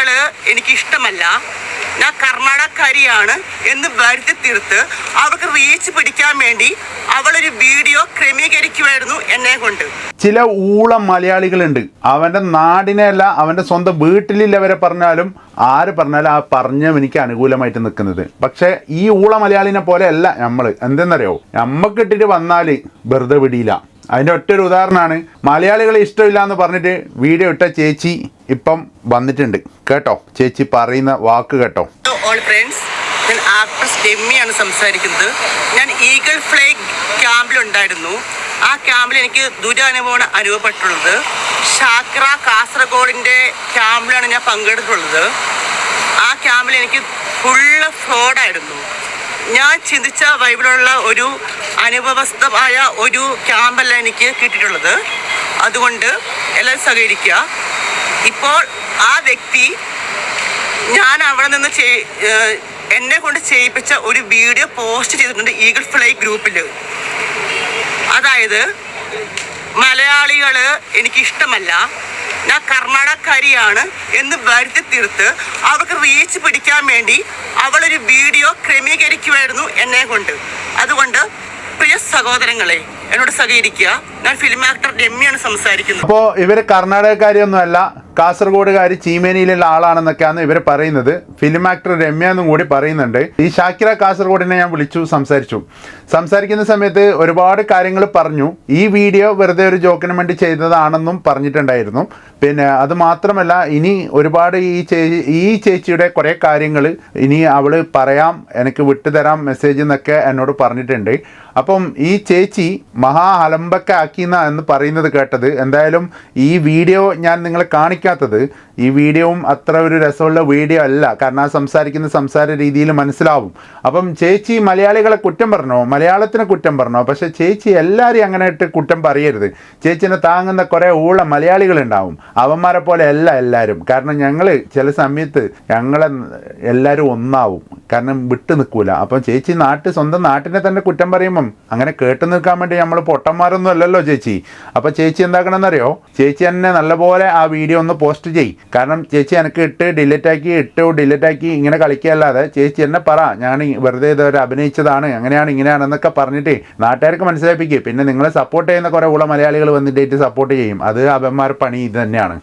എനിക്ക് ഇഷ്ടമല്ല ഞാൻ കർണാടകക്കാരിയാണ് എന്ന് വരുത്തി തീർത്ത് അവർക്ക് റീച്ച് പിടിക്കാൻ വേണ്ടി അവളൊരു വീഡിയോ ക്രമീകരിക്കുമായിരുന്നു എന്നെ കൊണ്ട്. ചില ഊളം മലയാളികളുണ്ട്. അവന്റെ നാടിനെയല്ല അവന്റെ സ്വന്തം വീട്ടിലില്ലവരെ പറഞ്ഞാലും ആര് പറഞ്ഞാലും ആ പറഞ്ഞ എനിക്ക് അനുകൂലമായിട്ട് നിൽക്കുന്നത്. പക്ഷേ ഈ ഊള മലയാളിനെ പോലെ അല്ല നമ്മൾ എന്തെന്നറിയോ? നമ്മക്കിട്ടിട്ട് വന്നാൽ വെറുതെ വിടിയില്ല. അതിന്റെ ഒറ്റൊരു ഉദാഹരണമാണ് മലയാളികളെ ഇഷ്ടമില്ല എന്ന് പറഞ്ഞിട്ട് വീഡിയോ ഇട്ട ചേച്ചി ഇപ്പം വന്നിട്ടുണ്ട്. കേട്ടോ? ചേച്ചി പറയുന്ന വാക്ക് കേട്ടോ? ഓൾ ഫ്രണ്ട്സ് ഞാൻ ആക്ട്രസ് ഡെമ്മിയാണ് സംസാരിക്കുന്നത്. ഞാൻ ഈഗിൾ ഫ്ലൈ ക്യാമ്പിലുണ്ടായിരുന്നു ആ ക്യാമ്പിൽ എനിക്ക് ദുരനുഭവമാണ് അനുഭവപ്പെട്ടുള്ളത് ഷാക്ര കാസർഗോഡിന്റെ ക്യാമ്പിലാണ് ഞാൻ പങ്കെടുത്തിട്ടുള്ളത്. ആ ക്യാമ്പിൽ എനിക്ക് ഫുള്ള് ഫ്രോഡായിരുന്നു ഞാൻ ചിന്തിച്ച ബൈബിളിലുള്ള ഒരു അനുഭവസ്ഥമായ ഒരു ക്യാമ്പല്ല എനിക്ക് കിട്ടിയിട്ടുള്ളത്. അതുകൊണ്ട് എല്ലാവരും സഹകരിക്കുക. ഇപ്പോൾ ആ വ്യക്തി ഞാൻ അവിടെ നിന്ന് ചെയ്- എന്നെ കൊണ്ട് ചെയ്യിപ്പിച്ച ഒരു വീഡിയോ പോസ്റ്റ് ചെയ്തിട്ടുണ്ട് ഈഗിൾ ഫ്ലൈ ഗ്രൂപ്പിൽ അതായത് മലയാളികൾ എനിക്കിഷ്ടമല്ല. ഞാൻ കർണാടകക്കാരിയാണ് എന്ന് വരുത്തി തീർത്ത് അവർക്ക് റീച്ച് പിടിക്കാൻ വേണ്ടി അവളൊരു വീഡിയോ ക്രമീകരിക്കുമായിരുന്നു എന്നെ കൊണ്ട്. അതുകൊണ്ട് പ്രിയ സഹോദരങ്ങളെ എന്നോട് സഹകരിക്കുക. ഞാൻ ഫിലിം ആക്ടർ രമ്യാണ് സംസാരിക്കുന്നത്. അപ്പോൾ ഇവർ കർണാടകക്കാരിയൊന്നുമല്ല കാസർഗോഡുകാർ ചീമേനിയിലുള്ള ആളാണെന്നൊക്കെയാണ് ഇവർ പറയുന്നത്. ഫിലിം ആക്ടർ രമ്യ എന്നും കൂടി പറയുന്നുണ്ട്. ഈ ഷാക്കിര കാസർഗോഡിനെ ഞാൻ വിളിച്ചു സംസാരിച്ചു. സംസാരിക്കുന്ന സമയത്ത് ഒരുപാട് കാര്യങ്ങൾ പറഞ്ഞു. ഈ വീഡിയോ വെറുതെ ഒരു ജോക്കിന് വേണ്ടി ചെയ്തതാണെന്നും പറഞ്ഞിട്ടുണ്ടായിരുന്നു. പിന്നെ അത് മാത്രമല്ല ഇനി ഒരുപാട് ഈ ചേച്ചി ഈ ചേച്ചിയുടെ കുറേ കാര്യങ്ങൾ ഇനി അവൾ പറയാം എനിക്ക് വിട്ടുതരാം മെസ്സേജ് എന്നൊക്കെ എന്നോട് പറഞ്ഞിട്ടുണ്ട്. അപ്പം ഈ ചേച്ചി മഹാ അലമ്പക്ക ആക്കിന്ന എന്ന് പറയുന്നത് കേട്ടത്. എന്തായാലും ഈ വീഡിയോ ഞാൻ നിങ്ങളെ കാണിക്കാത്തത്. ഈ വീഡിയോവും അത്ര ഒരു രസമുള്ള വീഡിയോ അല്ല. കാരണം ആ സംസാരിക്കുന്ന സംസാര രീതിയിൽ മനസ്സിലാവും. അപ്പം ചേച്ചി മലയാളികളെ കുറ്റം പറഞ്ഞോ? മലയാളത്തിനെ കുറ്റം പറഞ്ഞോ? പക്ഷേ ചേച്ചി എല്ലാവരെയും അങ്ങനെ ഇട്ട് കുറ്റം പറയരുത്. ചേച്ചിനെ താങ്ങുന്ന കുറേ ഊള മലയാളികളുണ്ടാവും. അവന്മാരെ പോലെ അല്ല എല്ലാവരും കാരണം ഞങ്ങൾ ചില സമയത്ത് ഞങ്ങളെ എല്ലാവരും ഒന്നാവും. കാരണം വിട്ടു നിൽക്കൂല. അപ്പം ചേച്ചി നാട്ട് സ്വന്തം നാട്ടിനെ തന്നെ കുറ്റം പറയുമ്പം അങ്ങനെ കേട്ടു നിൽക്കാൻ വേണ്ടി നമ്മൾ പൊട്ടന്മാരൊന്നും അല്ലല്ലോ ചേച്ചി. അപ്പോൾ ചേച്ചി എന്താക്കണമെന്നറിയോ ചേച്ചി തന്നെ നല്ലപോലെ ആ വീഡിയോ ഒന്ന് പോസ്റ്റ് ചെയ് കാരണം ചേച്ചി എനിക്ക് ഇട്ട് ഡിലീറ്റ് ആക്കി ഇട്ട് ഡിലീറ്റ് ആക്കി ഇങ്ങനെ കളിക്കുകയല്ലാതെ ചേച്ചി എന്നെ പറ. ഞാൻ വെറുതെ ഇതൊരു അഭിനയിച്ചതാണ് എങ്ങനെയാണ് ഇങ്ങനെയാണെന്നൊക്കെ പറഞ്ഞിട്ട് നാട്ടുകാർക്ക് മനസ്സിലാപ്പിക്കുക പിന്നെ നിങ്ങളെ സപ്പോർട്ട് ചെയ്യുന്ന കുറേ ഉള്ള മലയാളികൾ വന്നിട്ട് സപ്പോർട്ട് ചെയ്യും. അത് അപന്മാർ പണി ഇത് തന്നെയാണ്.